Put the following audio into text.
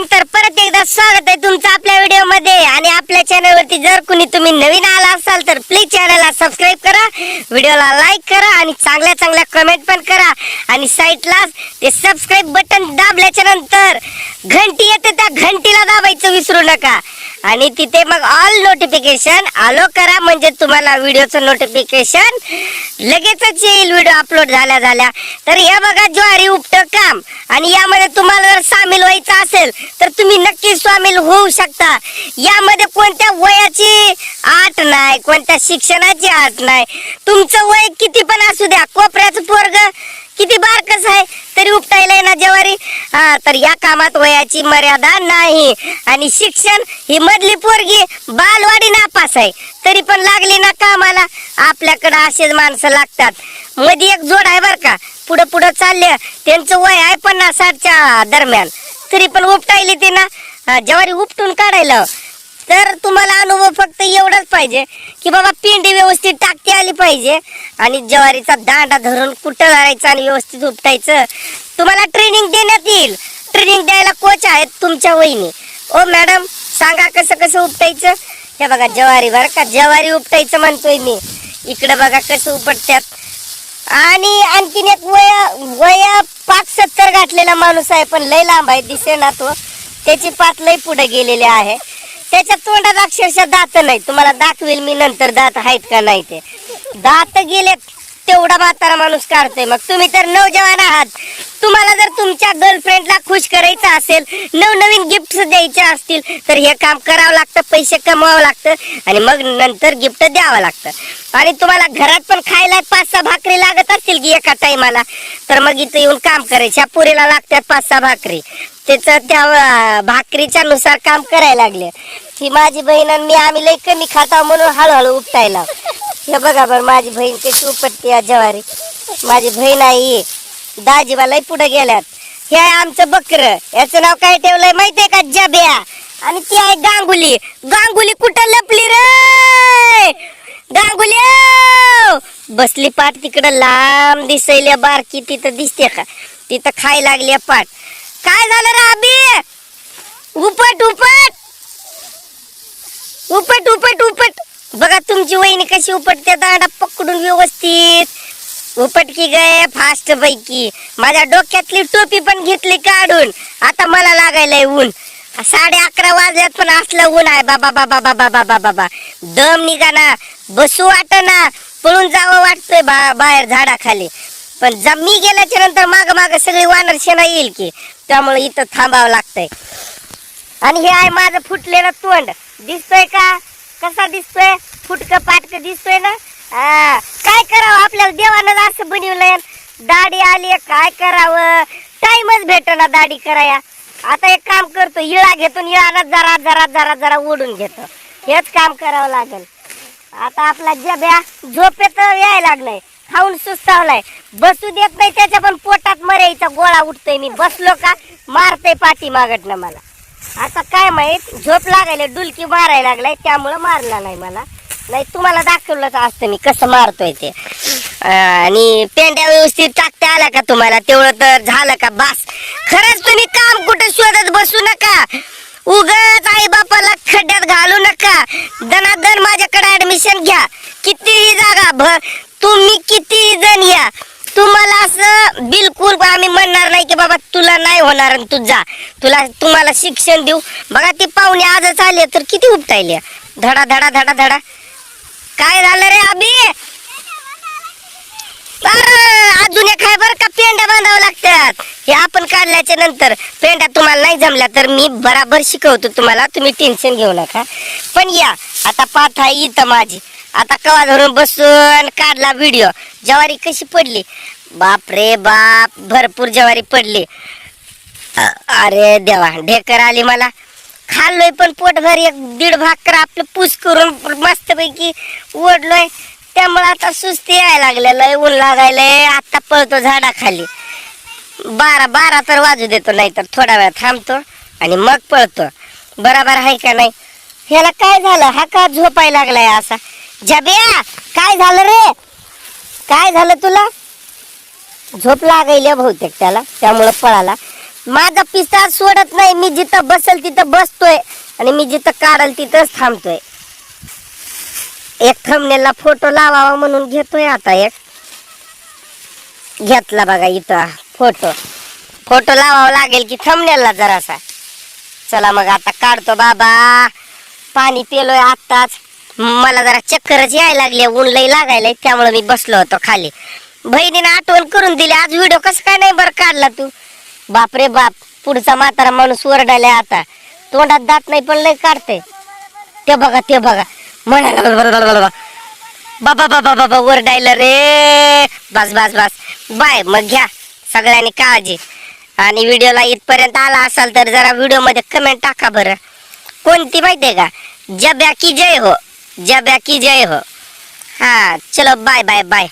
interprete एकदा स्वागत आहे तुमचं आपल्या व्हिडिओमध्ये आणि आपल्या चॅनल वरती जर कुणी तुम्ही नवीन आला असाल तर प्लीज चॅनलला सबस्क्राईब करा व्हिडिओला लाईक करा आणि चांगल्या चांगल्या कमेंट पण करा. आणि साईटला ते सबस्क्राईब बटन दाबल्याच्या नंतर घंटी येते त्या घंटीला दाबायचं विसरू नका. आणि तिथे मग ऑल नोटिफिकेशन आलो करा म्हणजे तुम्हाला व्हिडिओचं नोटिफिकेशन लगेचच येईल. व्हिडिओ अपलोड झाल्या झाल्या. तर हे बघा ज्वारी उपट काम. आणि यामध्ये तुम्हाला जर सामील व्हायचं असेल तर तुम्ही नक्की सामील होऊ शकता. यामध्ये कोणत्या वयाची आट नाही कोणत्या शिक्षणाची आट नाही. तुमचं वय किती पण असू द्या कोपऱ्याचं पोरग किती बारकस आहे तरी उपटायला आहे ना हा तर या कामात वयाची मर्यादा नाही. आणि शिक्षण ही मधली पोरगी बालवाडी नापास आहे तरी पण लागली ना कामाला. आपल्याकडे असेच माणसं लागतात. मध्ये एक जोड आहे बर का पुढं पुढं चालले त्यांचं वय आहे पन्नास साठच्या दरम्यान. तरी पण उपटायली ते ना. ज्वारी उपटून काढायला. तर तुम्हाला अनुभव फक्त एवढाच पाहिजे की बाबा पिंडी व्यवस्थित टाकती आली पाहिजे आणि ज्वारीचा दांडा धरून कुठं धरायचं आणि व्यवस्थित उपटायचं. तुम्हाला ट्रेनिंग देण्यात येईल. ट्रेनिंग द्यायला कोच आहेत तुमच्या वहिनी. ओ मॅडम सांगा कसं कसं उपटायचं? हे बघा ज्वारी बरं का? ज्वारी उपटायचं म्हणतोय मी. इकडे बघा कसं उपटतात आणि आणखीन एक वया वया पाच सत्तर गाठलेला माणूस आहे पण लय लांब आहे दिसे ना तो. त्याची पात लय पुढे गेलेली आहे. त्याच्या तोंडात अक्षरशः दात नाही. तुम्हाला दाखवेल मी नंतर दात आहेत का नाही ते. दात गेले तेवढा म्हातारा माणूस काढतोय. मग तुम्ही तर नवजवान आहात. तुम्हाला जर तुमच्या गर्लफ्रेंडला खुश करायचं असेल नवनवीन गिफ्ट द्यायचे असतील तर हे काम करावं लागतं पैसे कमवावं लागतं आणि मग नंतर गिफ्ट द्यावं लागतं. आणि तुम्हाला घरात पण खायला पाच सहा भाकरी लागत असतील की एका टाइमाला तर मग इथं येऊन काम करायच्या पुरीला लागतात पाच सहा भाकरी. त्याचं त्या भाकरीच्या नुसार काम करायला लागले. ही माझी बहीण आणि मी आम्ही लई कमी खाता म्हणून हळूहळू उपटायला हे बघा बरं माझी बहीण कशी उपटते जवारी. माझी बहीण आई दाजीबा लई पुढे गेल्यात. हे आहे आमचं बकर. याचं नाव काय ठेवलंय माहितीये का? जब्या. आणि ती आहे गांगुली. गांगुली कुठं लपली रे? गांगुली बसली पाठ तिकडं लांब दिसैल्या बारकी तिथं दिसते का? तिथं खाय लागली पाठ काय झालं रे अबी उपट उपट! उपट उपट उपट! बघा तुमची वहिनी कशी उपटते दांडा पकडून व्यवस्थित. उपटकी गय फास्ट पैकी. माझ्या डोक्यातली टोपी पण घेतली काढून. आता मला लागायलाय ऊन. साडे अकरा वाजल्यात पण असलं ऊन आहे. बाबा बाबा बाबा बाबा बाबा दम निघा ना बसू वाट ना पळून जावं वाटतंय बा बाहेर झाडाखाली. पण जर मी गेल्याच्यानंतर माग माग सगळी वानर शेणा येईल की त्यामुळे इथं थांबावं लागतंय. आणि हे आहे माझं फुटलेलं तोंड. दिसतोय का? कसा दिसतोय? फुटक पाटक दिसतोय ना? काय करावं आपल्याला? देवानं असं बनवलंय दाढी आली काय करावं? टाइमच भेट ना दाढी कराया आता एक काम करतो इळा घेतो इळानं इळाला जरा जरा जरा जरा ओढून घेतो. हेच काम करावं लागेल. आता आपला जब्या झोपेत यायला लागलाय. खाऊन सुस्तावलाय बसू देत नाही त्याच्या पण पोटात मरायचा गोळा उठतोय मी. बसलो का? मारतय पाठी मागटनं मला. आता काय माहीत? झोप लागायला डुलकी मारायला लागलाय त्यामुळं मारला नाही मला. नाही तुम्हाला दाखवलंच असतं मी कसं मारतोय ते. आणि पेंड्या व्यवस्थित टाकता आला का तुम्हाला? तेवढं तर झालं का? बास. खरंच तुम्ही काम कुठं शोधत बसू नका. उगाच आई बापाला खड्ड्यात घालू नका. दनादन माझ्याकडे ऍडमिशन घ्या. कितीही जागा भर तुम्ही किती जण या? तुम्हाला असं बिलकुल आम्ही म्हणणार नाही की बाबा तुला नाही होणार आणि जा. तुला तुम्हाला शिक्षण देऊ. बघा ते पाहुणे आजच आले तर किती उपटायले? धडा धडा धडा धडा. काय झालं रे अभि? अरे, खायबर का? पेंड्या बांधावं लागतात. हे आपण काढल्याच्या नंतर पेंडा तुम्हाला नाही जमल्या तर मी बराबर शिकवतो तुम्हाला. तुम्ही टेन्शन घेऊ नका. पण या आता पाठ आहे इथं माझी. आता कवा धरून बसून काढला व्हिडिओ ज्वारी कशी पडली? बाप रे बाप भरपूर ज्वारी पडली. अरे देवा ढेकर आली मला. खाल्लोय पण पोटभर एक दीड भाकर आपलं पूस करून मस्तपैकी ओढलोय. त्यामुळे आता सुस्ती यायला लागलेलं ऊन लागायलंय. आता पळतो झाडाखाली. बारा बारा तर वाजू देतो नाही तर थोडा वेळ थांबतो आणि मग पळतो. बराबर आहे का नाही? ह्याला काय झालं? हा का झोपायला लागलाय असा? जब्या काय झालं रे? काय झालं तुला? झोप लागायला बहुतेक त्याला. त्यामुळं पळाला. माझा पिस्ता सोडत नाही. मी जिथं बसेल तिथं बसतोय आणि मी जिथं काढल तिथंच थांबतोय. एक थंबनेलला फोटो लावावा म्हणून घेतोय आता एक. घेतला बघा इथं फोटो फोटो लावावा लागेल की थंबनेलला जरासा. चला मग आता काढतो बाबा. पाणी पेलोय आत्ताच. मला जरा चक्करच यायला लागले ऊन लई लागायला त्यामुळे मी बसलो होतो खाली. बहिणीने आठवण करून दिली आज व्हिडिओ कसं काय नाही बरं काढला तू? बापरे बाप पुढचा म्हातारा माणूस ओरडायला आता. तोंडात दात नाही पण लई काढते ते बघा ते बघा. म्हणाला बाबा बाबा बाबा वरडायला रे बस बस बस बाय मग घ्या सगळ्यांनी काळजी आणि व्हिडिओला इथपर्यंत आला असाल तर जरा व्हिडिओमध्ये कमेंट टाका बरं कोणती माहितीये का जब्या की जय हो जब्या की जय हो हा चलो बाय बाय बाय